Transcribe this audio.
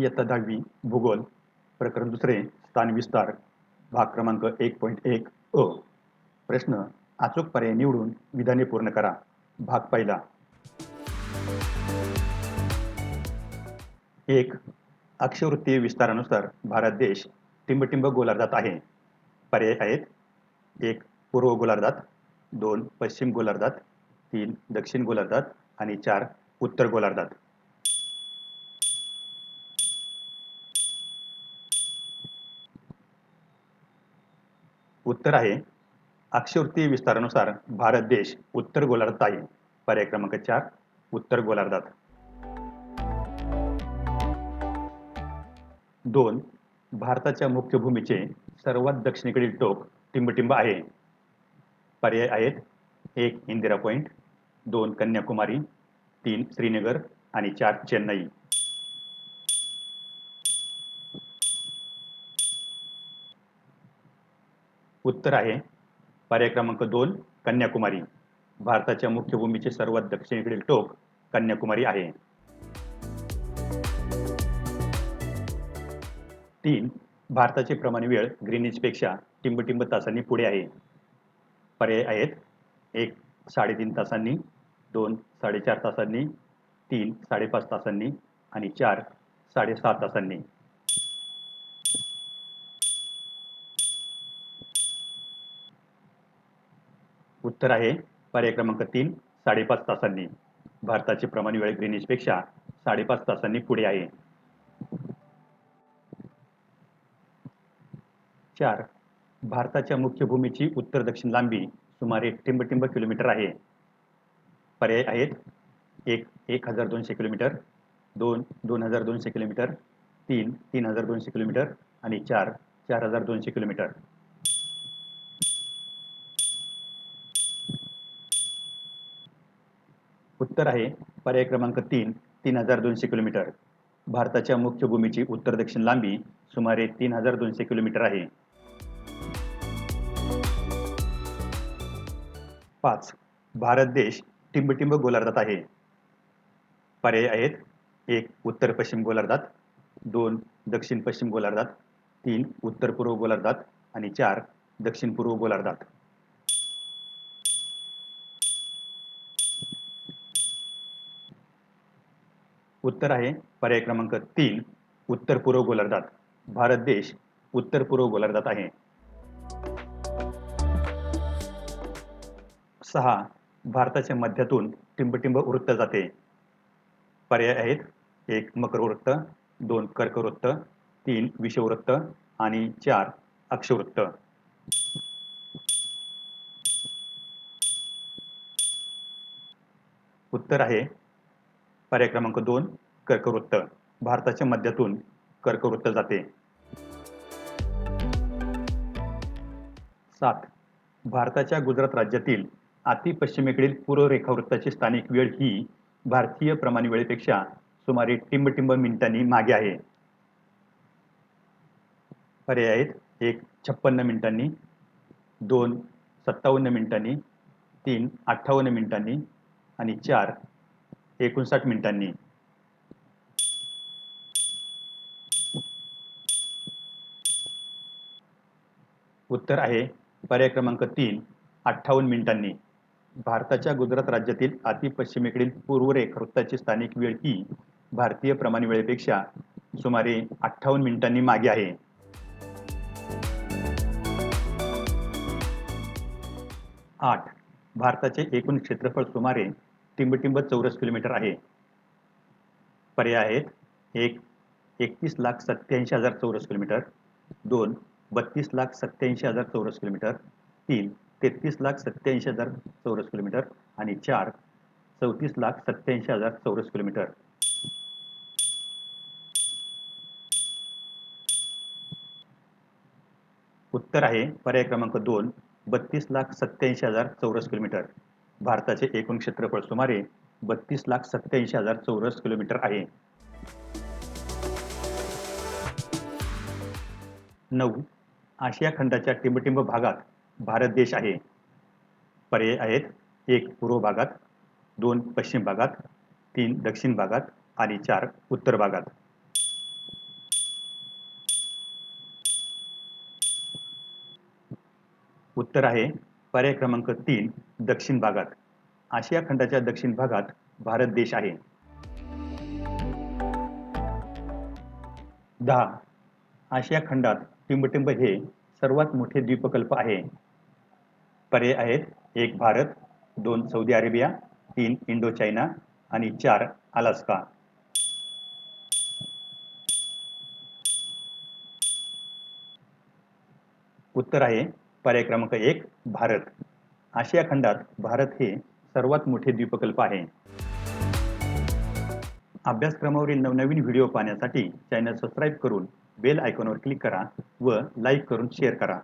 इयत्ता दहावी भूगोल प्रकरण दुसरे स्थान विस्तार भाग क्रमांक एक पॉईंट एक अ. प्रश्न अचूक पर्याय निवडून विधाने पूर्ण करा. भाग पहिला. एक अक्षवृत्तीय विस्तारानुसार भारत देश टिंबटिंब गोलार्धात आहे. पर्याय आहेत. एक पूर्व गोलार्धात दोन पश्चिम गोलार्धात तीन दक्षिण गोलार्धात आणि चार उत्तर गोलार्धात. उत्तर आहे. अक्षवृत्तीय विस्तारानुसार भारत देश उत्तर गोलार्धात आहे. पर्याय क्रमांक चार उत्तर गोलार्धात. दोन भारताच्या मुख्य भूमीचे सर्वात दक्षिणेकडील टोक टिंबटिंब आहे. पर्याय आहेत. एक इंदिरा पॉइंट. दोन कन्याकुमारी. तीन श्रीनगर. आणि चार चेन्नई. उत्तर आहे. पर्याय क्रमांक दोन कन्याकुमारी. भारताच्या मुख्य भूमीचे सर्वात दक्षिणेकडील टोक कन्याकुमारी आहे. तीन भारताचे प्रमाण वेळ ग्रीनिजपेक्षा टिंबटिंब तासांनी पुढे आहे. पर्याय आहेत. एक साडेतीन तासांनी. दोन साडेचार तासांनी. तीन साडेपाच तासांनी. आणि चार साडेसहा तासांनी. उत्तर आहे पर्याय क्रमांक तीन साडेपाच तासांनी. भारताचे प्रमाण वेळ ग्रीनिशपेक्षा साडेपाच तासांनी पुढे आहे. चार भारताच्या मुख्य भूमीची उत्तर दक्षिण लांबी सुमारे टिंबटिंब किलोमीटर आहे. पर्याय आहेत एक एक हजार दोनशे किलोमीटर दोन दोन हजार दोनशे किलोमीटर तीन तीन हजार दोनशे किलोमीटर आणि चार चार हजार दोनशे किलोमीटर. उत्तर आहे पर्याय क्रमांक तीन तीन हजार दोनशे किलोमीटर. भारताच्या मुख्य भूमीची उत्तर दक्षिण लांबी सुमारे तीन हजार दोनशे किलोमीटर आहे. पाच भारत देश टिंबटिंब गोलार्धात आहे. पर्याय आहेत एक उत्तर पश्चिम गोलार्धात दोन दक्षिण पश्चिम गोलार्धात तीन उत्तर पूर्व गोलार्धात आणि चार दक्षिण पूर्व गोलार्धात. उत्तर आहे पर्याय क्रमांक तीन उत्तर पूर्व गोलार्धात. भारत देश उत्तर पूर्व गोलार्धात आहे. सहा भारताच्या मध्यातून टिंबटिंब वृत्त जाते. पर्याय आहेत एक मकर वृत्त दोन कर्कवृत्त तीन विषववृत्त आणि चार अक्षवृत्त उत्तर आहे पर्याय क्रमांक दोन कर्कवृत्त. भारताच्या मध्यातून कर्कवृत्त जाते. सात. भारताच्या गुजरात राज्यातील अति पश्चिमेकडील पूर्व रेखावृत्ताची स्थानिक वेळ ही भारतीय प्रमाण वेळेपेक्षा सुमारे टिंबटिंब मिनिटांनी मागे आहे. पर्याय आहेत. एक छप्पन्न मिनिटांनी. दोन सत्तावन्न मिनिटांनी. तीन अठ्ठावन्न मिनिटांनी. आणि चार एकोणसाठ मिनिटांनी. उत्तर आहे पर्याय क्रमांक तीन अठ्ठावन्न मिनिटांनी. भारताच्या गुजरात राज्यातील अति पश्चिमेकडील वृत्ताची स्थानिक वेळ ही भारतीय प्रमाण वेळेपेक्षा सुमारे अठ्ठावन्न मिनिटांनी मागे आहे. आठ भारताचे एकूण क्षेत्रफळ सुमारे टिंबटिंब चौरस किलोमीटर आहे. पर्याय आहेत. एक एकतीस लाख सत्याऐंशी हजार चौरस किलोमीटर. दोन बत्तीस लाख सत्याऐंशी हजार चौरस किलोमीटर. तीन तेहतीस लाख सत्याऐंशी हजार चौरस किलोमीटर. आणि चार चौतीस लाख सत्याऐंशी हजार चौरस किलोमीटर. उत्तर आहे. पर्याय क्रमांक दोन बत्तीस लाख सत्याऐंशी हजार चौरस किलोमीटर. भारताचे एकूण क्षेत्रफळ सुमारे बत्तीस लाख सत्याऐंशी हजार चौरस किलोमीटर आहे. नऊ आशिया खंडाच्या टिंबटिंब भागात भारत देश आहे. पर्याय आहेत एक पूर्व भागात दोन पश्चिम भागात तीन दक्षिण भागात आणि चार उत्तर भागात. उत्तर आहे पर्याय क्रमांक तीन दक्षिण भागात. आशिया खंडाच्या दक्षिण भागात भारत देश आहे. दहा आशिया खंडात टिंबटिंब हे सर्वात मोठे द्वीपकल्प आहे. पर्याय आहेत एक भारत दोन सौदी अरेबिया तीन इंडो चायना आणि चार अलास्का. उत्तर आहे पर्याय क्रमांक एक भारत. आशिया खंडात भारत हे सर्वात मोठे द्वीपकल्प आहे. अभ्यासक्रमावरील नवनवीन व्हिडिओ पाहण्यासाठी चॅनल सबस्क्राईब करून बेल आयकॉनवर क्लिक करा व लाईक करून शेअर करा.